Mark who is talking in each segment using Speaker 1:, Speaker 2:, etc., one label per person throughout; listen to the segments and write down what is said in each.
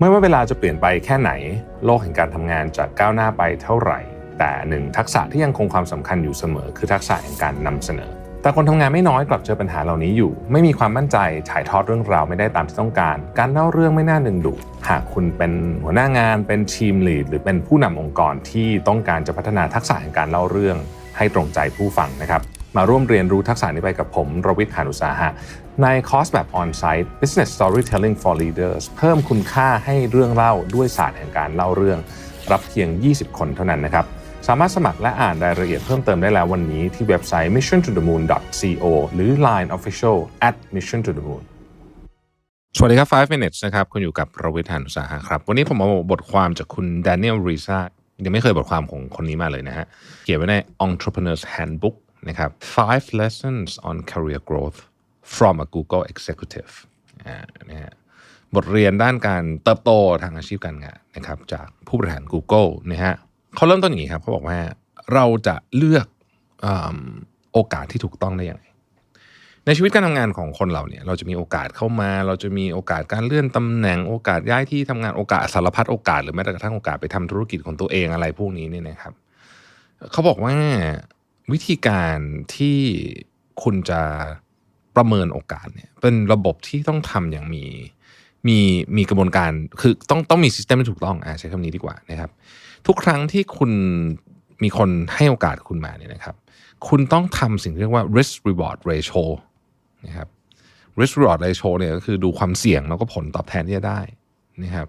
Speaker 1: ไม่ว่าเวลาจะเปลี่ยนไปแค่ไหน โลกแห่งการทำงานจะก้าวหน้าไปเท่าไหร่ แต่หนึ่งทักษะที่ยังคงความสำคัญอยู่เสมอ คือทักษะแห่งการนำเสนอ แต่คนทำงานไม่น้อยกลับเจอปัญหาเหล่านี้อยู่ ไม่มีความมั่นใจถ่ายทอดเรื่องราวไม่ได้ตามที่ต้องการ การเล่าเรื่องไม่น่าดึงดูดหากคุณเป็นหัวหน้างานเป็นทีมลีดหรือเป็นผู้นำองค์กรที่ต้องการจะพัฒนาทักษะแห่งการเล่าเรื่อง ให้ตรงใจผู้ฟังนะครับ มาร่วมเรียนรู้ทักษะนี้ไปกับผมรวิทย์หานุสาหะ ในคอร์สแบบ On-site Business Storytelling for Leaders เพิ่มคุณค่าให้เรื่องเล่าด้วยศาสตร์แห่งการเล่าเรื่อง รับเพียง 20 คนเท่านั้นนะครับ สามารถสมัครและอ่านรายละเอียดเพิ่มเติมได้แล้ววันนี้ที่เว็บไซต์ mission to the moon co หรือ Line Official at mission to the moon สวัสดีครับ 5 minutes นะครับ คุณอยู่กับรวิทย์หานุสาหะครับ วันนี้ผมเอาบทความจากคุณ Daniel Risa ยังไม่เคยบทความของคนนี้มาเลยนะฮะ เขียนไว้ใน Entrepreneur's Handbook นะครับ five lessons on career growth from a Google executive นะฮะบทเรียนด้านการเติบโตทางอาชีพการงานนะครับจากผู้บริหาร Google นะฮะเขาเริ่มต้นอย่างนี้ครับเขาบอกว่าเราจะเลือกอโอกาสที่ถูกต้องได้อย่างไรในชีวิตการทำงานของคนเราเนี่ยเราจะมีโอกาสเข้ามา เราจะมีโอกาสการเลื่อนตำแหน่งโอกาสย้ายที่ทำงานโอกาสสารพัดโอกาสหรือแม้แต่กระทั่งโอกาสไปทำธุรกิจของตัวเองอะไรพวกนี้เนี่ยนะครับ เขาบอกว่า วิธีการที่คุณจะประเมินโอกาสเนี่ยเป็นระบบที่ต้องทำอย่างมีมีมีกระบวนการคือต้องต้องมีซิสเต็มที่ถูกต้องอ่าใช้คำนี้ดีกว่านะครับ ทุกครั้งที่คุณมีคนให้โอกาสคุณมาเนี่ยนะครับ คุณต้องทำสิ่งที่เรียกว่า risk reward ratio นะครับ risk reward ratio เนี่ยก็คือดูความเสี่ยงแล้วก็ผลตอบแทนที่จะได้นะครับ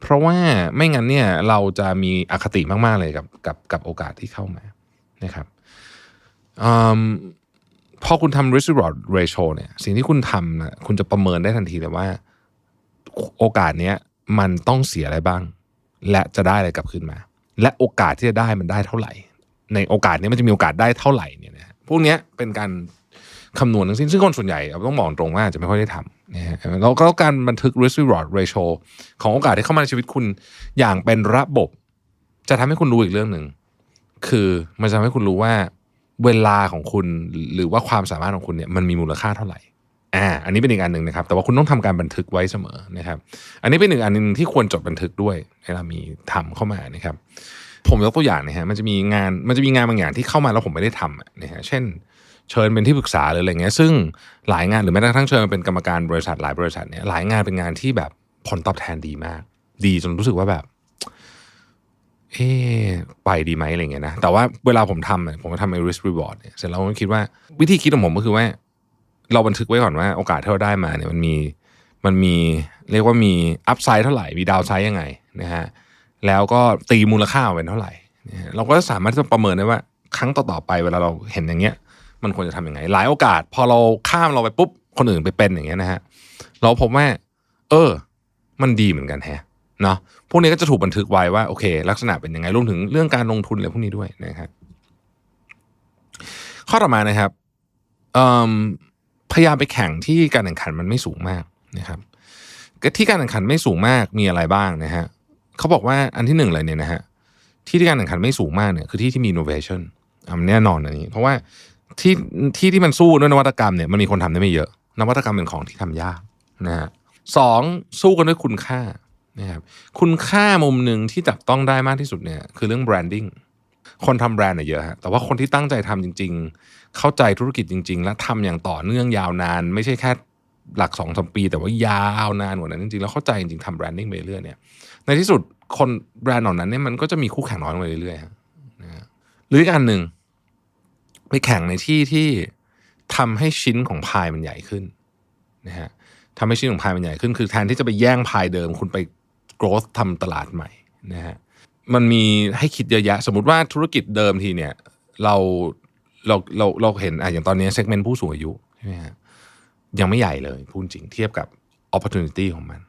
Speaker 1: เพราะว่าไม่งั้นเนี่ยเราจะมีอคติมาก ๆ เลยกับกับกับโอกาสที่เข้ามานะครับ พอคุณทำ risk reward ratio เนี่ย สิ่งที่คุณทำนะคุณจะประเมินได้ทันทีเลยว่า โอกาสเนี้ยมันต้องเสียอะไรบ้าง และจะได้อะไรกลับคืนมา และโอกาสที่จะได้มันได้เท่าไหร่ ในโอกาสนี้มันจะมีโอกาสได้เท่าไหร่เนี่ยนะพวกนี้เป็นการคำนวณทั้งสิ้นซึ่งคนส่วนใหญ่ต้องบอกตรงว่าจะไม่ค่อยได้ทำนะฮะแล้วก็การบันทึก risk reward ratio ของโอกาสที่เข้ามาในชีวิตคุณอย่างเป็นระบบ จะทำให้คุณรู้อีกเรื่องหนึ่งคือมันจะทำให้คุณรู้ว่า เวลาของคุณหรือว่าความสามารถของคุณเนี่ยมันมีมูลค่าเท่าไหร่อ่าอันนี้เป็นอีกอันหนึ่งนะครับ แต่ว่าคุณต้องทำการบันทึกไว้เสมอนะครับ อันนี้เป็นหนึ่งอันหนึ่งที่ควรจดบันทึกด้วยเวลามีทำเข้ามานะครับ ผมยกตัวอย่างนะฮะมันจะมีงานมันจะมีงานบางอย่างที่เข้ามาแล้วผมไม่ได้ทำนะฮะเช่น เชิญเป็นที่ปรึกษาหรืออะไรเงี้ยซึ่งหลายงานหรือแม้กระทั่งเชิญเป็นกรรมการบริษัทหลายบริษัทเนี่ยหลายงานเป็นงานที่แบบผลตอบแทนดีมาก ดีจนรู้สึกว่าแบบเอ๊ ไปดีไหมอะไรเงี้ยนะแต่ว่าเวลาผมทำผมก็ทำใน risk reward เนี่ยเสร็จแล้วผมคิดว่าวิธีคิดของผมก็คือว่า เราบันทึกไว้ก่อนว่าโอกาสที่เราได้มาเนี่ยมันมีมันมีเรียกว่ามีอัพไซด์เท่าไหร่มีดาวไซด์ยังไงนะฮะแล้วก็ตีมูลค่าเป็นเท่าไหร่เราก็สามารถที่จะประเมินได้ว่า ครั้งต่อๆไปเวลาเราเห็นอย่างเงี้ย มันควรจะทำยังไง หลายโอกาส พอเราข้ามเราไปปุ๊บคนอื่นไปเป็นอย่างเงี้ยนะฮะเราพบว่า เออ มันดีเหมือนกันแฮะ เนาะพวกนี้ก็จะถูกบันทึกไว้ว่าโอเค ลักษณะเป็นยังไงรวมถึงเรื่องการลงทุนอะไรพวกนี้ด้วยนะครับข้อต่อมานะครับพยายามไปแข่งที่การแข่งขันมันไม่สูงมากนะครับที่การแข่งขันไม่สูงมากมีอะไรบ้างนะฮะเขาบอกว่าอันที่หนึ่งเลยเนี่ยนะฮะที่ที่การแข่งขันไม่สูงมากเนี่ยคือที่ที่มี innovation อันแน่นอนอันนี้ เพราะว่าที่ที่ที่มันสู้ด้วยนวัตกรรมเนี่ยมันมีคนทำได้ไม่เยอะ นวัตกรรมเป็นของที่ทำยากนะฮะสองสู้กันด้วยคุณค่า นะครับคุณค่ามุมหนึ่งที่จับต้องได้มากที่สุดเนี่ยคือเรื่องแบรนดิ้งคนทำแบรนด์เนี่ยเยอะฮะแต่ว่าคนที่ตั้งใจทำจริง ๆ เข้าใจธุรกิจจริง ๆ และทำอย่างต่อเนื่องยาวนาน ไม่ใช่แค่หลักสองสปี แต่ว่ายาวนานกว่านั้นจริงๆแล้วเข้าใจจริงๆทำแบรนดิ้งไปเรื่อยเนี่ยในที่สุดคนแบรนด์เหล่านั้นเนี่ยมันก็จะมีคู่แข่งน้อยลงไปเรื่อยๆนะหรืออีกอันหนึ่งไปแข่งในที่ที่ทำให้ชิ้นของพายมันใหญ่ขึ้นนะฮะทำให้ชิ้นของพายมันใหญ่ขึ้นคือแทนที่จะไปแย่งพายเดิม คุณไป growth ทำตลาดใหม่นะฮะมันมีให้คิดเยอะแยะ สมมติว่าธุรกิจเดิมทีเนี่ยเราเราเราเราเห็นอะอย่างตอนนี้เซกเมนต์ผู้สูงอายุใช่ไหมฮะยังไม่ใหญ่เลยพูดจริงเทียบกับ opportunity ของมัน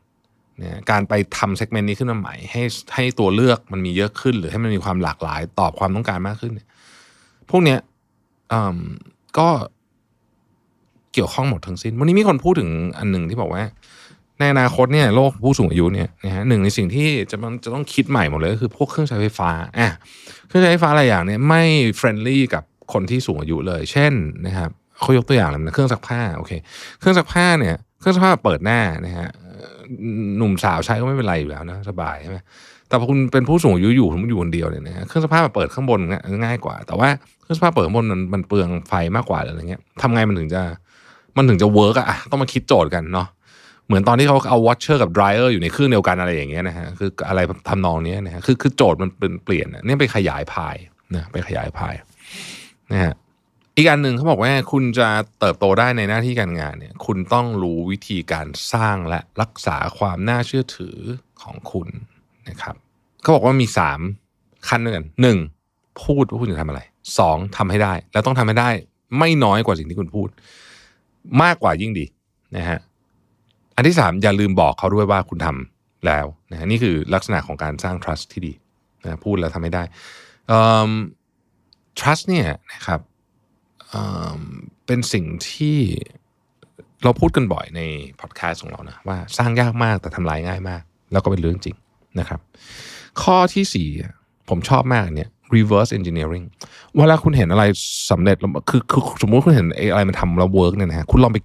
Speaker 1: เนี่ยการไปทำเซกเมนต์นี้ขึ้นมาใหม่ ให้ให้ตัวเลือกมันมีเยอะขึ้น หรือให้มันมีความหลากหลายตอบความต้องการมากขึ้นเนี่ยพวกเนี้ยอืมก็เกี่ยวข้องหมดทั้งสิ้น วันนี้มีคนพูดถึงอันหนึ่งที่บอกว่า ในอนาคตเนี่ยโลกผู้สูงอายุเนี่ยนะฮะหนึ่งในสิ่งที่จะมันจะต้องคิดใหม่หมดเลยก็คือพวกเครื่องใช้ไฟฟ้าอะเครื่องใช้ไฟฟ้าหลายอย่างเนี่ยไม่เฟรนลี่กับคนที่สูงอายุเลย เช่นนะครับเขายกตัวอย่างเลยนะเครื่องซักผ้าโอเคเครื่องซักผ้าเนี่ยเครื่องซักผ้าเปิดหน้านะฮะหนุ่มสาวใช้ก็ไม่เป็นไรอยู่แล้วนะสบายใช่ไหมแต่พอคุณเป็นผู้สูงอายุอยู่คุณอยู่คนเดียวเนี่ยนะฮะเครื่องซักผ้าเปิดข้างบนง่ายกว่า แต่ว่าเครื่องซักผ้าเปิดข้างบนมันมันเปลืองไฟมากกว่าอะไรเงี้ยทำไงมันถึงจะมันถึงจะเวิร์กอะต้องมาคิดโจทย์กันเนาะ เหมือนตอนที่เขาเอาวอชเชอร์กับดรายเออร์อยู่ในเครื่องเดียวกันอะไรอย่างเงี้ยนะฮะคืออะไรทำนองนี้นะฮะคือคือโจทย์มันเป็นเปลี่ยนเนี่ยไปขยายพายนะไปขยายพายนะฮะอีกอันหนึ่งเขาบอกว่าคุณจะเติบโตได้ในหน้าที่การงานเนี่ย คุณต้องรู้วิธีการสร้างและรักษาความน่าเชื่อถือของคุณนะครับเขาบอกว่ามีสามขั้นด้วยกันหนึ่งพูดว่าคุณจะทำอะไรสองทำให้ได้ แล้วต้องทำให้ได้ ไม่น้อยกว่าสิ่งที่คุณพูด มากกว่ายิ่งดีนะฮะ อันที่สามอย่าลืมบอกเขาด้วยว่าคุณทำแล้วนะฮะนี่คือลักษณะของการสร้าง trust ที่ดีนะพูดแล้วทำไม่ได้ trust เนี่ยนะครับเเป็นสิ่งที่เราพูดกันบ่อยในพอดแคสต์ของเรานะว่าสร้างยากมากแต่ทำลายง่ายมาก แล้วก็เป็นเรื่องจริงนะครับ ข้อที่สี่ผมชอบมากเนี่ย reverse engineering เวลาคุณเห็นอะไรสำเร็จแล้วคือคือสมมติคุณเห็นไอ้อะไรมันทำแล้วเวิร์กเนี่ยนะฮะคุณลองไป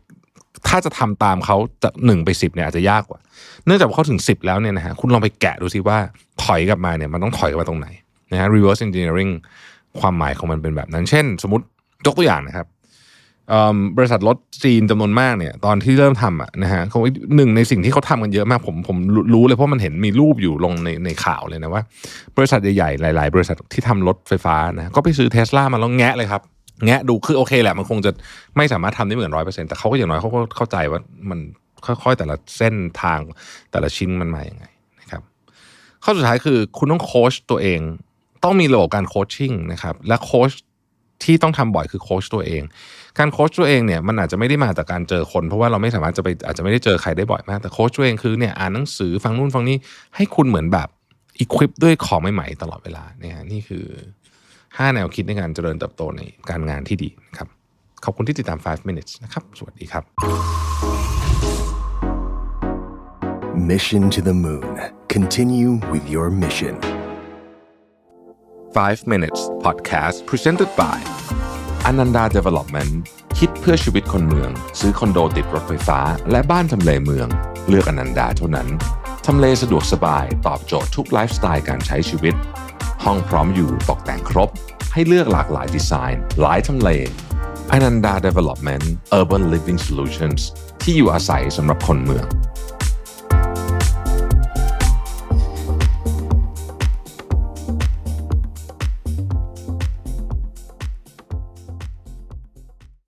Speaker 1: ถ้าจะทำตามเขาจากหนึ่งไปสิบเนี่ยอาจจะยากกว่า เนื่องจากว่าเขาถึงสิบแล้วเนี่ยนะฮะคุณลองไปแกะดูซิว่าถอยกลับมาเนี่ยมันต้องถอยกลับมาตรงไหนนะฮะ reverse engineering ความหมายของมันเป็นแบบนั้น เช่น สมมติยกตัวอย่างนะครับบริษัทรถจีนจำนวนมากเนี่ยตอนที่เริ่มทำอะนะฮะเขาหนึ่งในสิ่งที่เขาทำกันเยอะมากผมผมรู้เลยเพราะมันเห็นมีรูปอยู่ลงในในข่าวเลยนะว่า บริษัทใหญ่ๆหลาย ๆ บริษัทที่ทำรถไฟฟ้านะก็ไปซื้อเทสลามาแล้วแงะเลยครับ แงะดูคือโอเคแหละมันคงจะไม่สามารถทำได้เหมือนร้อยเปอร์เซ็นต์แต่เขาก็อย่างน้อยเขาก็เข้าใจว่ามันค่อยๆแต่ละเส้นทางแต่ละชิ้นมันมาอย่างไงนะครับ ข้อสุดท้ายคือคุณต้องโค้ชตัวเอง ต้องมีระบบการโคชชิ่งนะครับ และโค้ชที่ต้องทำบ่อยคือโค้ชตัวเอง การโค้ชตัวเองเนี่ยมันอาจจะไม่ได้มาจากการเจอคน เพราะว่าเราไม่สามารถจะไปอาจจะไม่ได้เจอใครได้บ่อยมาก แต่โค้ชตัวเองคือเนี่ยอ่านหนังสือฟังนู่นฟังนี่ให้คุณเหมือนแบบอีควิปด้วยของใหม่ๆตลอดเวลาเนี่ยนี่คือ 5 แนวคิดในการเจริญเติบโตในการงานที่ดีนะครับ ขอบคุณที่ติดตาม 5 minutes นะครับ สวัสดีครับ
Speaker 2: Mission to the moon. Continue with your mission.
Speaker 1: 5 minutes podcast presented by Ananda Development คิดเพื่อชีวิตคนเมือง ซื้อคอนโดติดรถไฟฟ้า และบ้านทำเลเมือง เลือกอนันดาเท่านั้น ทำเลสะดวกสบาย ตอบโจทย์ทุกไลฟ์สไตล์การใช้ชีวิต ห้องพร้อมอยู่ตกแต่งครบ ให้เลือกหลากหลายดีไซน์ หลายทำเลอนันดา Development Urban Living Solutions ที่อยู่อาศัยสำหรับคนเมือง